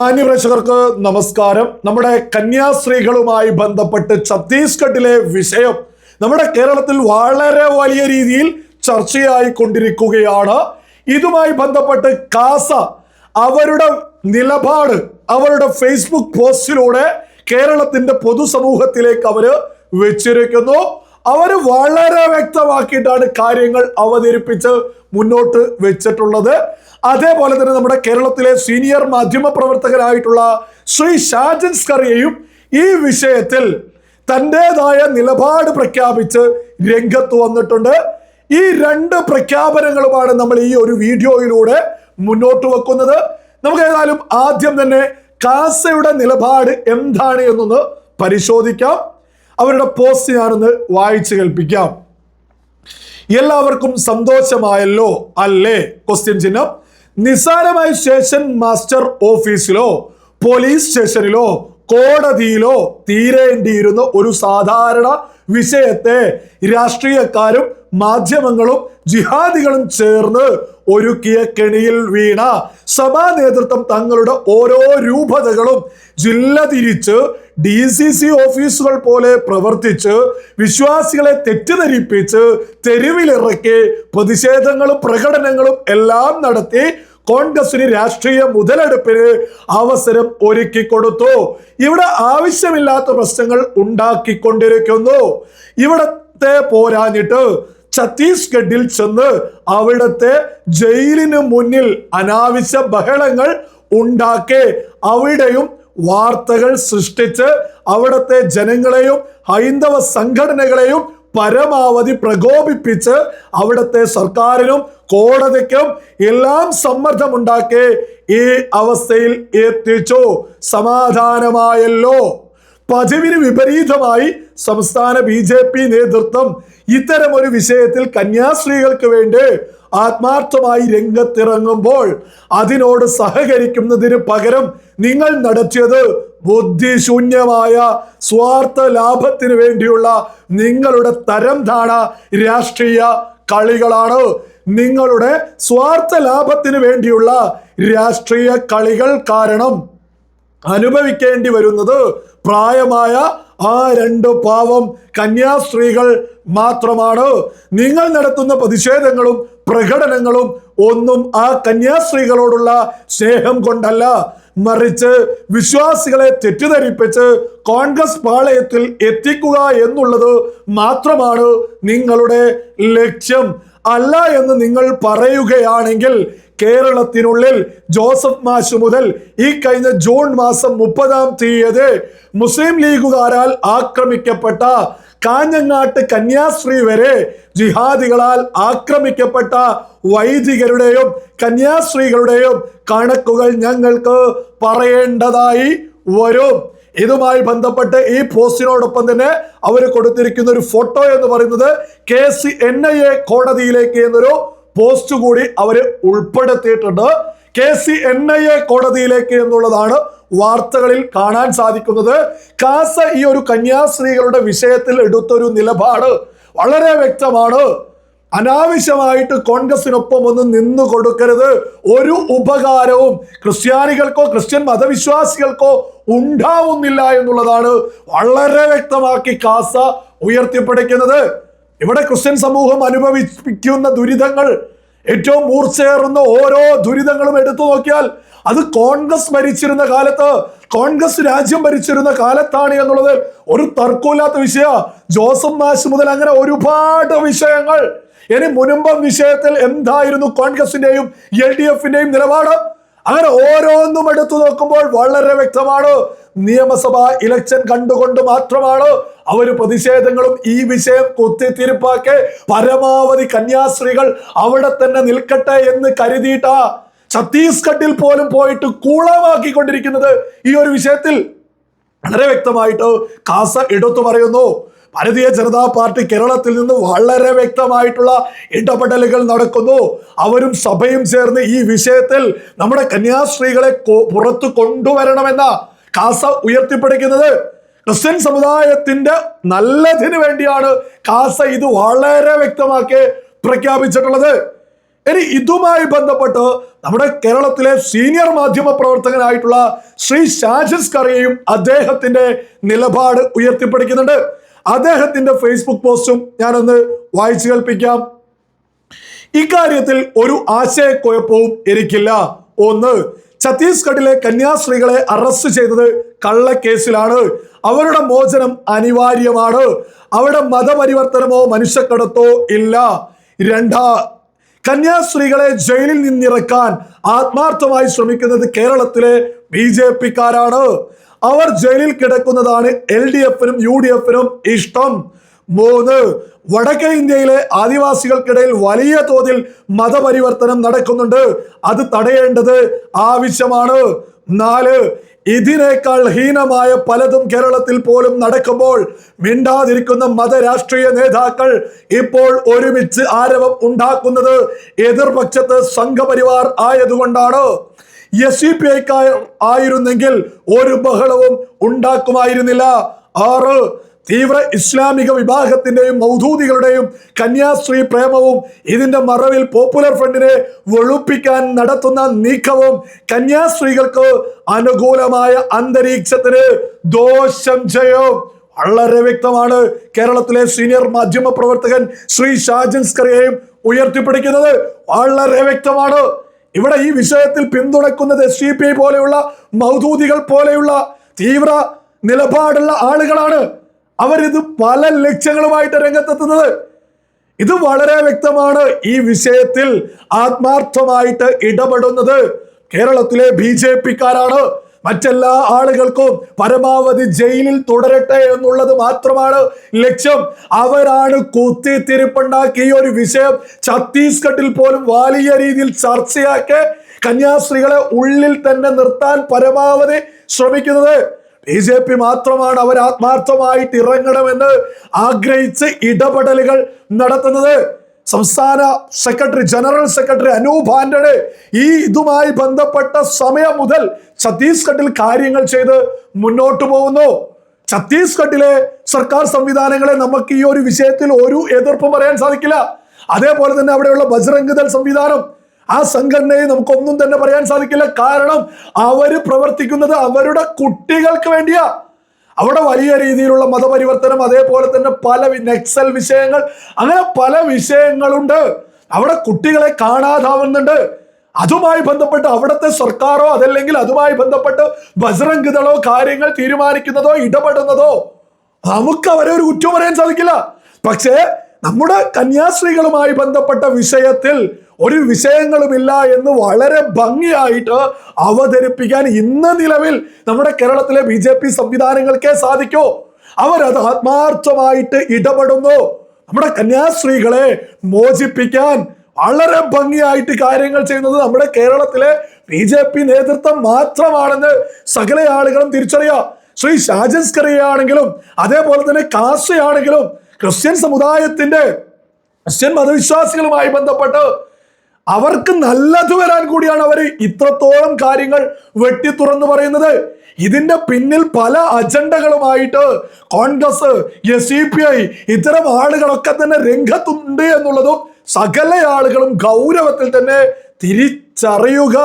മാന്യപ്രേക്ഷകർക്ക് നമസ്കാരം. നമ്മുടെ കന്യാസ്ത്രീകളുമായി ബന്ധപ്പെട്ട് ഛത്തീസ്ഗഡിലെ വിഷയം നമ്മുടെ കേരളത്തിൽ വളരെ വലിയ രീതിയിൽ ചർച്ചയായി കൊണ്ടിരിക്കുകയാണ് ഇതുമായി ബന്ധപ്പെട്ട് കാസ അവരുടെ നിലപാട് അവരുടെ ഫേസ്ബുക്ക് പോസ്റ്റിലൂടെ കേരളത്തിന്റെ പൊതുസമൂഹത്തിലേക്ക് അവർ വെച്ചിരിക്കുന്നു. അവർ വളരെ വ്യക്തമാക്കിയിട്ടാണ് കാര്യങ്ങൾ അവതരിപ്പിച്ച് മുന്നോട്ട് വെച്ചിട്ടുള്ളത്. അതേപോലെ തന്നെ നമ്മുടെ കേരളത്തിലെ സീനിയർ മാധ്യമ പ്രവർത്തകരായിട്ടുള്ള ശ്രീ ഷാജൻ സ്കറിയയും ഈ വിഷയത്തിൽ തന്റെതായ നിലപാട് പ്രഖ്യാപിച്ച് രംഗത്ത് വന്നിട്ടുണ്ട്. ഈ രണ്ട് പ്രഖ്യാപനങ്ങളുമാണ് നമ്മൾ ഈ ഒരു വീഡിയോയിലൂടെ മുന്നോട്ട് വെക്കുന്നത്. നമുക്ക് ഏതായാലും ആദ്യം തന്നെ കാസയുടെ നിലപാട് എന്താണ് എന്നൊന്ന് പരിശോധിക്കാം. അവരുടെ പോസ്റ്റ് ഞാനൊന്ന് വായിച്ചു കേൾപ്പിക്കാം. എല്ലാവർക്കും സന്തോഷമായല്ലോ അല്ലേ? ക്വസ്റ്റ്യൻ ചിഹ്നം. നിസ്സാരമായി സ്റ്റേഷൻ മാസ്റ്റർ ഓഫീസിലോ പോലീസ് സ്റ്റേഷനിലോ കോടതിയിലോ തീരേണ്ടിയിരുന്ന ഒരു സാധാരണ വിഷയത്തെ രാഷ്ട്രീയക്കാരും മാധ്യമങ്ങളും ജിഹാദികളും ചേർന്ന് ഒരുക്കിയ കെണിയിൽ വീണ സഭാ നേതൃത്വം തങ്ങളുടെ ഓരോ രൂപതകളും ജില്ല തിരിച്ച് ഡി സി സി ഓഫീസുകൾ പോലെ പ്രവർത്തിച്ച് വിശ്വാസികളെ തെറ്റിദ്ധരിപ്പിച്ച് തെരുവിലിറക്കി പ്രതിഷേധങ്ങളും പ്രകടനങ്ങളും എല്ലാം നടത്തി കോൺഗ്രസിന് രാഷ്ട്രീയ മുതലെടുപ്പിന് അവസരം ഒരുക്കി കൊടുത്തു. ഇവിടെ ആവശ്യമില്ലാത്ത പ്രശ്നങ്ങൾ ഉണ്ടാക്കിക്കൊണ്ടിരിക്കുന്നു. ഇവിടത്തെ പോരാഞ്ഞിട്ട് ഛത്തീസ്ഗഡിൽ ചെന്ന് അവിടുത്തെ ജയിലിന് മുന്നിൽ അനാവശ്യ ബഹളങ്ങൾ ഉണ്ടാക്കി അവിടെയും വാർത്തകൾ സൃഷ്ടിച്ച് അവിടുത്തെ ജനങ്ങളെയും ഹൈന്ദവ സംഘടനകളെയും പരമാവധി പ്രകോപിപ്പിച്ച് അവിടുത്തെ സർക്കാരിനും കോടതിക്കും എല്ലാം സമ്മർദ്ദമുണ്ടാക്കി ഈ അവസ്ഥയിൽ എത്തിച്ചു. സമാധാനമായല്ലോ. പതിവിന് വിപരീതമായി സംസ്ഥാന ബി ജെ പി നേതൃത്വം ഇത്തരം ഒരു വിഷയത്തിൽ കന്യാസ്ത്രീകൾക്ക് വേണ്ടി ആത്മാർത്ഥമായി രംഗത്തിറങ്ങുമ്പോൾ അതിനോട് സഹകരിക്കുന്നതിന് പകരം നിങ്ങൾ നടത്തിയത് ബുദ്ധിശൂന്യമായ സ്വാർത്ഥ ലാഭത്തിന് വേണ്ടിയുള്ള നിങ്ങളുടെ തരം താണ രാഷ്ട്രീയ കളികളാണ്. നിങ്ങളുടെ സ്വാർത്ഥ ലാഭത്തിന് വേണ്ടിയുള്ള രാഷ്ട്രീയ കളികൾ കാരണം അനുഭവിക്കേണ്ടി വരുന്നത് പ്രായമായ ആ രണ്ട് പാവം കന്യാസ്ത്രീകൾ മാത്രമാണ്. നിങ്ങൾ നടത്തുന്ന പ്രതിഷേധങ്ങളും പ്രകടനങ്ങളും ഒന്നും ആ കന്യാസ്ത്രീകളോടുള്ള സ്നേഹം കൊണ്ടല്ല. മറിച്ച് വിശ്വാസികളെ തെറ്റിദ്ധരിപ്പിച്ച് കോൺഗ്രസ് പാളയത്തിൽ എത്തിക്കുക എന്നുള്ളത് മാത്രമാണ് നിങ്ങളുടെ ലക്ഷ്യം. അല്ല എന്ന് നിങ്ങൾ പറയുകയാണെങ്കിൽ കേരളത്തിനുള്ളിൽ ജോസഫ് മാഷ് മുതൽ ഈ കഴിഞ്ഞ ജൂൺ മാസം മുപ്പതാം തീയതി മുസ്ലിം ലീഗുകാരാൽ ആക്രമിക്കപ്പെട്ട കാഞ്ഞങ്ങാട്ട് കന്യാസ്ത്രീ വരെ ജിഹാദികളാൽ ആക്രമിക്കപ്പെട്ട വൈദികരുടെയും കന്യാസ്ത്രീകളുടെയും കണക്കുകൾ ഞങ്ങൾക്ക് പറയേണ്ടതായി വരും. ഇതുമായി ബന്ധപ്പെട്ട് ഈ പോസ്റ്റിനോടൊപ്പം തന്നെ അവർ കൊടുത്തിരിക്കുന്ന ഒരു ഫോട്ടോ എന്ന് പറയുന്നത് K C N I A കോടതിയിലേക്ക് എന്നൊരു പോസ്റ്റ് കൂടി അവർ ഉൾപ്പെടുത്തിയിട്ടുണ്ട്. K C N I A കോടതിയിലേക്ക് എന്നുള്ളതാണ് വാർത്തകളിൽ കാണാൻ സാധിക്കുന്നത്. കാസ ഈ ഒരു കന്യാസ്ത്രീകളുടെ വിഷയത്തിൽ എടുത്തൊരു നിലപാട് വളരെ വ്യക്തമാണ്. അനാവശ്യമായിട്ട് കോൺഗ്രസിനൊപ്പം ഒന്നും നിന്നു കൊടുക്കരുത്. ഒരു ഉപകാരവും ക്രിസ്ത്യാനികൾക്കോ ക്രിസ്ത്യൻ മതവിശ്വാസികൾക്കോ ഉണ്ടാവുന്നില്ല എന്നുള്ളതാണ് വളരെ വ്യക്തമാക്കി കാസ ഉയർത്തിപ്പിടിക്കുന്നത്. ഇവിടെ ക്രിസ്ത്യൻ സമൂഹം അനുഭവിപ്പിക്കുന്ന ദുരിതങ്ങൾ ഏറ്റവും മൂർച്ചയേറുന്ന ഓരോ ദുരിതങ്ങളും എടുത്തു നോക്കിയാൽ അത് കോൺഗ്രസ് ഭരിച്ചിരുന്ന കാലത്ത് കോൺഗ്രസ് രാജ്യം ഭരിച്ചിരുന്ന കാലത്താണ് എന്നുള്ളത് ഒരു തർക്കമില്ലാത്ത വിഷയ ജോസഫ് മാഷ് മുതൽ അങ്ങനെ ഒരുപാട് വിഷയങ്ങൾ. ഇനി മുൻപം വിഷയത്തിൽ എന്തായിരുന്നു കോൺഗ്രസിന്റെയും എൽ ഡി എഫിന്റെയും നിലപാട്? അങ്ങനെ ഓരോന്നും എടുത്തു നോക്കുമ്പോൾ വളരെ വ്യക്തമാണ്. നിയമസഭാ ഇലക്ഷൻ കണ്ടുകൊണ്ട് മാത്രമാണ് അവർ പ്രതിഷേധങ്ങളും ഈ വിഷയം കുത്തിത്തിരിപ്പാക്കി പരമാവധി കന്യാസ്ത്രീകൾ അവിടെ തന്നെ നിൽക്കട്ടെ എന്ന് കരുതിയിട്ടാ ഛത്തീസ്ഗഡിൽ പോലും പോയിട്ട് കൂളമാക്കിക്കൊണ്ടിരിക്കുന്നത് ഈ ഒരു വിഷയത്തിൽ. വളരെ വ്യക്തമായിട്ട് കാസ എടുത്തു പറയുന്നു. ഭാരതീയ ജനതാ പാർട്ടി കേരളത്തിൽ നിന്ന് വളരെ വ്യക്തമായിട്ടുള്ള ഇടപെടലുകൾ നടക്കുന്നു. അവരും സഭയും ചേർന്ന് ഈ വിഷയത്തിൽ നമ്മുടെ കന്യാസ്ത്രീകളെ പുറത്തു കൊണ്ടുവരണമെന്ന കാസ ഉയർത്തിപ്പിടിക്കുന്നത് ക്രിസ്ത്യൻ സമുദായത്തിന്റെ നല്ലതിന് വേണ്ടിയാണ് കാസ ഇത് വളരെ വ്യക്തമാക്കി പ്രഖ്യാപിച്ചിട്ടുള്ളത്. ഇനി ഇതുമായി ബന്ധപ്പെട്ട് നമ്മുടെ കേരളത്തിലെ സീനിയർ മാധ്യമ പ്രവർത്തകനായിട്ടുള്ള ശ്രീ ഷാജിസ് കറിയയും അദ്ദേഹത്തിന്റെ നിലപാട് ഉയർത്തിപ്പിടിക്കുന്നുണ്ട്. അദ്ദേഹത്തിന്റെ ഫേസ്ബുക്ക് പോസ്റ്റും ഞാനൊന്ന് വായിച്ചു കേൾപ്പിക്കാം. ഇക്കാര്യത്തിൽ ഒരു ആശയക്കുഴപ്പവും എനിക്കില്ല. ഒന്ന് ഛത്തീസ്ഗഡിലെ കന്യാസ്ത്രീകളെ അറസ്റ്റ് ചെയ്തത് കള്ളക്കേസിലാണ്. അവരുടെ മോചനം അനിവാര്യമാണ്. അവിടെ മതപരിവർത്തനമോ മനുഷ്യക്കടത്തോ ഇല്ല. രണ്ടാ കന്യാസ്ത്രീകളെ ജയിലിൽ നിന്നിറക്കാൻ ആത്മാർത്ഥമായി ശ്രമിക്കുന്നത് കേരളത്തിലെ ബി ജെ പിക്കാരാണ്. അവർ ജയിലിൽ കിടക്കുന്നതാണ് എൽ ഡി എഫിനും യു ഡി എഫിനും ഇഷ്ടം. മൂന്ന് വടക്കേ ഇന്ത്യയിലെ ആദിവാസികൾക്കിടയിൽ വലിയ തോതിൽ മതപരിവർത്തനം നടക്കുന്നുണ്ട്. അത് തടയേണ്ടത് ആവശ്യമാണ്. നാല് ഇതിനേക്കാൾ ഹീനമായ പലതും കേരളത്തിൽ പോലും നടക്കുമ്പോൾ മിണ്ടാതിരിക്കുന്ന മതരാഷ്ട്രീയ നേതാക്കൾ ഇപ്പോൾ ഒരുമിച്ച് ആരവം ഉണ്ടാക്കുന്നത് എതിർപക്ഷത്ത് സംഘപരിവാർ ആയതുകൊണ്ടാണ്. എസ് സി പി ഐക്കാർ ആയിരുന്നെങ്കിൽ ഒരു ബഹളവും ഉണ്ടാക്കുമായിരുന്നില്ല. ആറ് തീവ്ര ഇസ്ലാമിക വിഭാഗത്തിന്റെയും മൗദൂദികളുടെയും കന്യാസ്ത്രീ പ്രേമവും ഇതിന്റെ മറവിൽ പോപ്പുലർ ഫ്രണ്ടിനെ വെളുപ്പിക്കാൻ നടത്തുന്ന നീക്കവും കന്യാസ്ത്രീകൾക്ക് അനുകൂലമായ അന്തരീക്ഷത്തിന് ദോഷം ചെയ്യും. വളരെ വ്യക്തമാണ് കേരളത്തിലെ സീനിയർ മാധ്യമ പ്രവർത്തകൻ ശ്രീ ഷാജൻസ്കറിയെയും ഉയർത്തിപ്പിടിക്കുന്നത്. വളരെ വ്യക്തമാണ്. ഇവിടെ ഈ വിഷയത്തിൽ പിന്തുണക്കുന്നത് എസ് പോലെയുള്ള മൗദൂദികൾ പോലെയുള്ള തീവ്ര നിലപാടുള്ള ആളുകളാണ്. അവരിത് പല ലക്ഷ്യങ്ങളുമായിട്ട് രംഗത്തെത്തുന്നത്. ഇത് വളരെ വ്യക്തമാണ് ഈ വിഷയത്തിൽ ആത്മാർത്ഥമായിട്ട് ഇടപെടുന്നത്. കേരളത്തിലെ ബി ജെ പിക്കാരാണ്. മറ്റെല്ലാ ആളുകൾക്കും പരമാവധി ജയിലിൽ തുടരട്ടെ എന്നുള്ളത് മാത്രമാണ് ലക്ഷ്യം. അവരാണ് കുത്തിത്തിരിപ്പുണ്ടാക്കി ഈ ഒരു വിഷയം ഛത്തീസ്ഗഡിൽ പോലും വലിയ രീതിയിൽ ചർച്ചയാക്കി കന്യാസ്ത്രീകളെ ഉള്ളിൽ തന്നെ നിർത്താൻ പരമാവധി ശ്രമിക്കുന്നത്. ബി ജെ പി മാത്രമാണ് അവർ ആത്മാർത്ഥമായിട്ട് ഇറങ്ങണമെന്ന് ആഗ്രഹിച്ച് ഇടപെടലുകൾ നടത്തുന്നത്. സംസ്ഥാന secretary general secretary Anoop Antony ഈ ഇതുമായി ബന്ധപ്പെട്ട സമയം മുതൽ ഛത്തീസ്ഗഡിൽ കാര്യങ്ങൾ ചെയ്ത് മുന്നോട്ട് പോകുന്നു. ഛത്തീസ്ഗഡിലെ സർക്കാർ സംവിധാനങ്ങളെ നമുക്ക് ഈ ഒരു വിഷയത്തിൽ ഒരു എതിർപ്പും പറയാൻ സാധിക്കില്ല. അതേപോലെ തന്നെ അവിടെയുള്ള ബജ്രംഗ് ദൾ സംവിധാനം ആ സംഘടനയെ നമുക്കൊന്നും തന്നെ പറയാൻ സാധിക്കില്ല. കാരണം അവർ പ്രവർത്തിക്കുന്നത് അവരുടെ കുട്ടികൾക്ക് വേണ്ടിയാ. അവിടെ വലിയ രീതിയിലുള്ള മതപരിവർത്തനം അതേപോലെ തന്നെ പല നക്സൽ വിഷയങ്ങൾ അങ്ങനെ പല വിഷയങ്ങളുണ്ട്. അവിടെ കുട്ടികളെ കാണാതാവുന്നുണ്ട്. അതുമായി ബന്ധപ്പെട്ട് അവിടുത്തെ സർക്കാരോ അതല്ലെങ്കിൽ അതുമായി ബന്ധപ്പെട്ട് ബജറംഗിതളോ കാര്യങ്ങൾ തീരുമാനിക്കുന്നതോ ഇടപെടുന്നതോ നമുക്ക് അവരെ ഒരു കുറ്റം പറയാൻ സാധിക്കില്ല. പക്ഷേ നമ്മുടെ കന്യാസ്ത്രീകളുമായി ബന്ധപ്പെട്ട വിഷയത്തിൽ ഒരു വിഷയങ്ങളുമില്ല എന്ന് വളരെ ഭംഗിയായിട്ട് അവതരിപ്പിക്കാൻ ഇന്ന് നിലവിൽ നമ്മുടെ കേരളത്തിലെ ബി ജെ പി സംവിധാനങ്ങൾക്കേ സാധിക്കൂ. അവരത് ആത്മാർത്ഥമായിട്ട് ഇടപെടുന്നു. നമ്മുടെ കന്യാസ്ത്രീകളെ മോചിപ്പിക്കാൻ വളരെ ഭംഗിയായിട്ട് കാര്യങ്ങൾ ചെയ്യുന്നത് നമ്മുടെ കേരളത്തിലെ ബി ജെ പി നേതൃത്വം മാത്രമാണെന്ന് സകല ആളുകളും തിരിച്ചറിയാം. ശ്രീ ഷാജൻസ്കറിയാണെങ്കിലും അതേപോലെ തന്നെ കാസയാണെങ്കിലും ക്രിസ്ത്യൻ സമുദായത്തിന്റെ ക്രിസ്ത്യൻ മതവിശ്വാസികളുമായി ബന്ധപ്പെട്ട് അവർക്ക് നല്ലത് വരാൻ കൂടിയാണ് അവർ ഇത്രത്തോളം കാര്യങ്ങൾ വെട്ടി തുറന്നു പറയുന്നത്. ഇതിന്റെ പിന്നിൽ പല അജണ്ടകളുമായിട്ട് Congress S C P I ഇത്തരം ആളുകളൊക്കെ തന്നെ രംഗത്തുണ്ട് എന്നുള്ളതും സകല ആളുകളും ഗൗരവത്തിൽ തന്നെ തിരിച്ചറിയുക.